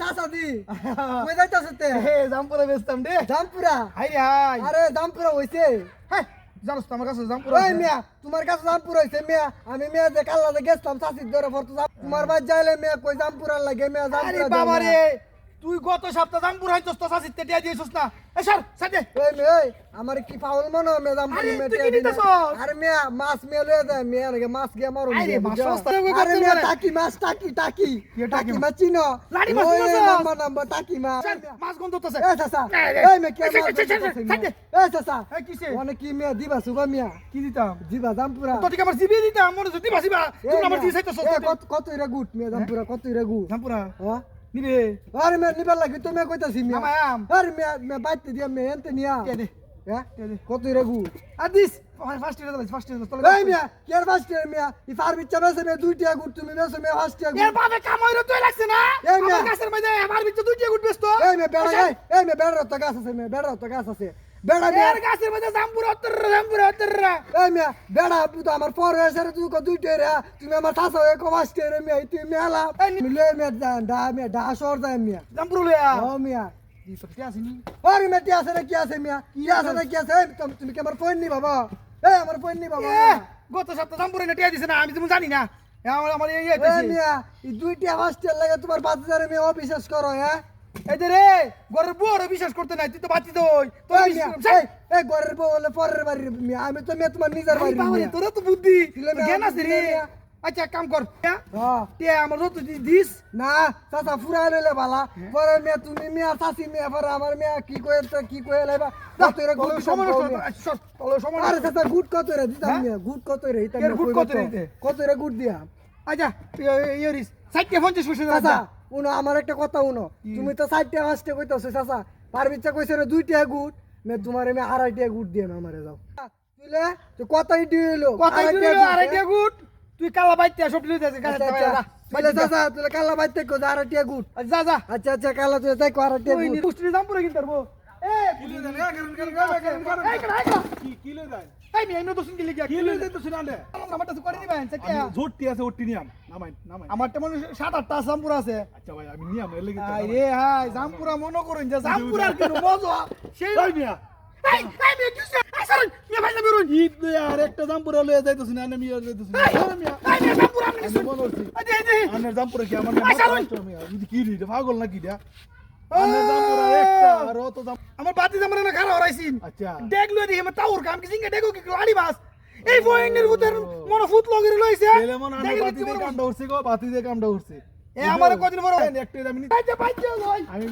চাচা দি কই তে হে জামপুরা বেচতাম দে জামপুরা হাই রে হাই আরে জামপুরা হইছে হাই জানোস তো আমার কাছে জামপুরা ওই মিয়া তোমার কাছে জামপুরা হইছে মিয়া আমি মিয়া যে কাল্লাতে গেছলাম চাচির ধরে ফটো তোমার বাদ যাইলে মিয়া কই জামপুরা লাগে মিয়া আরে জামপুরা বাবা রে তুই গত সপ্তাহ জামপুরা হইছস তো সাসিতে টিয়া দিয়েছস না। এ সর সাথে ওই মিয়া ওই আমার কি পাগল মনে হয় জামপুরা আরে মিয়া তুই টিয়া কি আরে মিয়া মাছ মিয়া লয়ে যায় মিয়া রে মাছ গিয়া মারো আরে মাছ সস্তা হবে আরে পারে। টাকি মাছ টাকি টাকি। কি টাকি মাছ? চিনো? লাড়ি মাছ চিনোস? নাম্বার নাম্বার টাকি মাছ। মাছ গন্ধ হতেছে এ চাচা এই। এই মিয়া কে মাছ এই, এই, এই, এই? এই, এ চাচা এই, কিসে? অনেক কি মিয়া দিবা সুবা মিয়া? কি দিতাম? দিবা জামপুরা। তো ঠিক আমার জিবি দিতাম মনে দিবা দিবা এ তুই আমার দিয়ে চাইতেছস কত কত ইরা গুট মিয়া জামপুরা কত ইরা গুট? জামপুরা। হ্যাঁ? নিবে। আরে মিয়া নিবার লাগি তো মিয়া কইতাছি মিয়া। আমায়াম আরে মিয়া মিয়া বাইতে দিয়া মিয়া এনতে নিয়া। কে দে? হ্যাঁ কত ইরা গুট আদিস ফার্স্ট ইয়ার দাও ফার্স্ট ইয়ার দাও এই মিয়া কেয়ার ফার্স্ট ইয়ার মিয়া? ই ফার বিচ্চা বেসে মিয়া দুইটা গুট তুমি বেসে মিয়া ফার্স্ট ইয়ার এর গুট বাপে কামাইরে তুই লাগছে না? এই মিয়া। গাছের মধ্যে আমার ভিতরে দুইটা গুট বেচতো। এই মিয়া বেড়া এই মিয়া বেড়া তো গাছ আছে মিয়া বেড়া তো গাছ আছে। বেড়া মিয়া। এর গাছের মধ্যে জামপুরা উত্তর জামপুরা উত্তর এই মিয়া বেড়া পুতো আমার পর হয়েছে রে তুই কো দুইটা রে। তুমি আমার শাসা হয়ে কো ফার্স্ট ইয়ার মিয়া তুই মিয়া লা মিলে মিয়া দা মিয়া দা সর দা মিয়া। জামপুরা লয়া ও মিয়া। আরে মিয়া কি আছে রে কি আছে মিয়া? কি আছে রে কি আছে? তুমি- কি আমার ফোন নি বাবা? এই আমার ফোন নি বাবা। গত সপ্তাহ জামপুরা না টিয়া না আমি তুমি জানি না। আমার আমার এই এই মিয়া এই দুইটা ফার্স্ট লাগে তোমার বাচ্চাদের মিয়া অবিশ্বাস করো হ্যাঁ? এই রে বউরে বিশ্বাস করতে নাই তুই তো বাচ্চি দই তোর এই ঘরের বউ হলে পরের বাড়ির মিয়া আমি তো মিয়া তোমার নিজের বাড়ির মিয়া। তোর তো বুদ্ধি। তোর জ্ঞান আছে রে। আচ্ছা কাম কর। হ্যাঁ? হ্যাঁ। আমার যত দিস। না চাচা ফুরাই লইলে বালা। পরে মিয়া তুমি মিয়া চাচি মিয়া পরে আমার মিয়া কি কয়ে তো কি কয়ে লাইবা। কত রে গুট তলে সম সমান কও আছে, আচ্ছা, তলে সমান আরে চাচা গুট কত রে দিতাম হ্যাঁ? মিয়া গুট কত রে এর গুট কত রে কত রে গুট দিয়া? আচ্ছা ইয়েরিস সাইডে পঞ্চাশ পয়সা চাচা দাদা উনো আমার একটা কথা উনো তুমি তো চারটে পাঁচটা কইতেছো চাচা পারবিচ্ছা কইছে রে দুইটা গুট মে তোমার মে আড়াইটা গুট দিয়ে আমারে যাও। তুইলে তো কথাই দিলো কত আড়াইটা গুট তুই কালা বাইতে সব লইতে আছে আচ্ছা আচ্ছা। চাচা তুই কালা বাইতে কো আড়াইটা গুট যা যা। আচ্ছা আচ্ছা কালা তুই তাই কো আড়াইটা তুই পুষ্টি দাম পুরো কিনতে পারব এ কিলো দেন এ গরম গরম গরম গরম এই করা এই কি কিলো দেয়? এই মি এমন তো শুনতে লিখা কিলো দেয় তো শুনালে আমারটা তো করে দিবেন চাচা আমি ঝোটটি আছে ওটি নিয়াম নামাই নামাই। আমারটা সাত আটটা জামপুরা আছে। আচ্ছা ভাই আমি নিয়াম এর লেগে আই রে হাই জামপুরা মনে করুন যে মজা। সেই মিয়া। একটা লয়ে যাইতেছ না আমি যাইতেছ জামপুরা কি আমার পাগল নাকি দা একটা আমার বাতি জামরা না খারাপ হরাইছিন। আচ্ছা। তাউর কাম কি সিঙ্গে দেখো কি লাড়ি বাস? এই উতের মন ফুট লগের লইছে। হয় বাতি দিয়ে কামটা উঠছে গো বাতি দিয়ে কামটা উঠছে। এ আমার কদিন বড় একটা আমি বাইতে বাইতে লই আমি